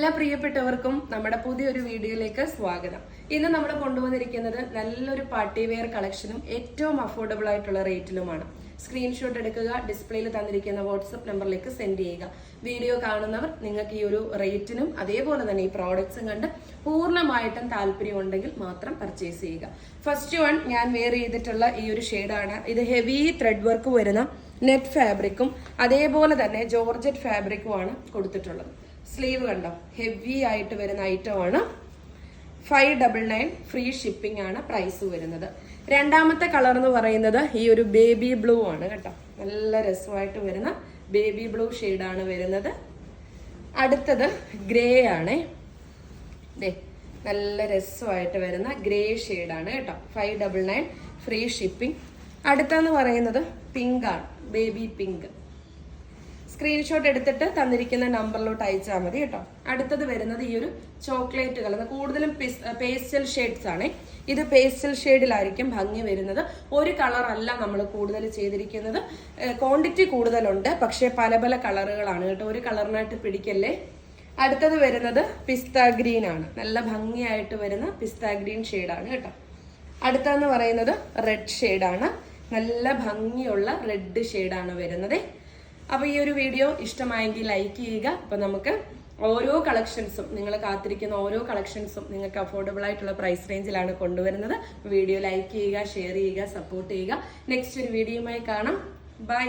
എല്ലാ പ്രിയപ്പെട്ടവർക്കും നമ്മുടെ പുതിയൊരു വീഡിയോയിലേക്ക് സ്വാഗതം. ഇന്ന് നമ്മൾ കൊണ്ടുവന്നിരിക്കുന്നത് നല്ലൊരു പാർട്ടി വെയർ കളക്ഷനും ഏറ്റവും അഫോർഡബിൾ ആയിട്ടുള്ള റേറ്റിലുമാണ് സ്ക്രീൻഷോട്ട് എടുക്കുക ഡിസ്പ്ലേയിൽ തന്നിരിക്കുന്ന വാട്സപ്പ് നമ്പറിലേക്ക് സെൻഡ് ചെയ്യുക. വീഡിയോ കാണുന്നവർ നിങ്ങൾക്ക് ഈ ഒരു റേറ്റിനും അതേപോലെ തന്നെ ഈ പ്രോഡക്ട്സും കണ്ട് പൂർണമായിട്ടും താല്പര്യം ഉണ്ടെങ്കിൽ മാത്രം പർച്ചേസ് ചെയ്യുക. ഫസ്റ്റ് വൺ ഞാൻ വെയർ ചെയ്തിട്ടുള്ള ഈ ഒരു ഷെയ്ഡാണ് ഇത് ഹെവി ത്രെഡ് വർക്ക് വരുന്ന നെറ്റ് ഫാബ്രിക്കും അതേപോലെ തന്നെ ജോർജറ്റ് ഫാബ്രിക്കുമാണ് കൊടുത്തിട്ടുള്ളത്. സ്ലീവ് കണ്ടോ? ഹെവി ആയിട്ട് വരുന്ന ഐറ്റമാണ് five double nine free shipping ആണ് പ്രൈസ് വരുന്നത്. രണ്ടാമത്തെ കളർ എന്ന് പറയുന്നത് ഈ ഒരു ബേബി ബ്ലൂ ആണ് കേട്ടോ. നല്ല രസമായിട്ട് വരുന്ന ബേബി ബ്ലൂ ആണ് വരുന്നത്. അടുത്തത് ഗ്രേ ആണ്. ദേ നല്ല രസമായിട്ട് വരുന്ന ഗ്രേ ആണ് കേട്ടോ. Five double nine free shipping അടുത്തെന്ന് പറയുന്നത് പിങ്ക് ആണ്. ബേബി പിങ്ക് സ്ക്രീൻഷോട്ട് എടുത്തിട്ട് തന്നിരിക്കുന്ന നമ്പറിലോട്ട് അയച്ചാൽ മതി കേട്ടോ. അടുത്തത് വരുന്നത് ഈ ഒരു ചോക്ലേറ്റ് കളർ കൂടുതലും പേസ്റ്റൽ ഷെയ്ഡ്സ് ആണ്. ഇത് പേസ്റ്റൽ ഷെയ്ഡിലായിരിക്കും ഭംഗി വരുന്നത്. ഒരു കളറല്ല നമ്മൾ കൂടുതൽ ചെയ്തിരിക്കുന്നത്. ക്വാണ്ടിറ്റി കൂടുതലുണ്ട്. പക്ഷേ പല പല കളറുകളാണ് കേട്ടോ. ഒരു കളറിനായിട്ട് പിടിക്കല്ലേ? അടുത്തത് വരുന്നത് പിസ്ത ഗ്രീൻ ആണ്. നല്ല ഭംഗിയായിട്ട് വരുന്ന പിസ്ത ഗ്രീൻ ഷെയ്ഡാണ് കേട്ടോ. അടുത്തെന്ന് പറയുന്നത് റെഡ് ഷെയ്ഡാണ് നല്ല ഭംഗിയുള്ള റെഡ് ഷെയ്ഡാണ് വരുന്നത്. അപ്പോൾ ഈ ഒരു വീഡിയോ ഇഷ്ടമായെങ്കിൽ ലൈക്ക് ചെയ്യുക. അപ്പോൾ നമുക്ക് ഓരോ കളക്ഷൻസും നിങ്ങൾ കാത്തിരിക്കുന്ന ഓരോ കളക്ഷൻസും നിങ്ങൾക്ക് അഫോർഡബിൾ ആയിട്ടുള്ള പ്രൈസ് റേഞ്ചിലാണ് കൊണ്ടുവരുന്നത്. വീഡിയോ ലൈക്ക് ചെയ്യുക ഷെയർ ചെയ്യുക സപ്പോർട്ട് ചെയ്യുക. നെക്സ്റ്റ് ഒരു വീഡിയോയുമായി കാണാം. ബൈ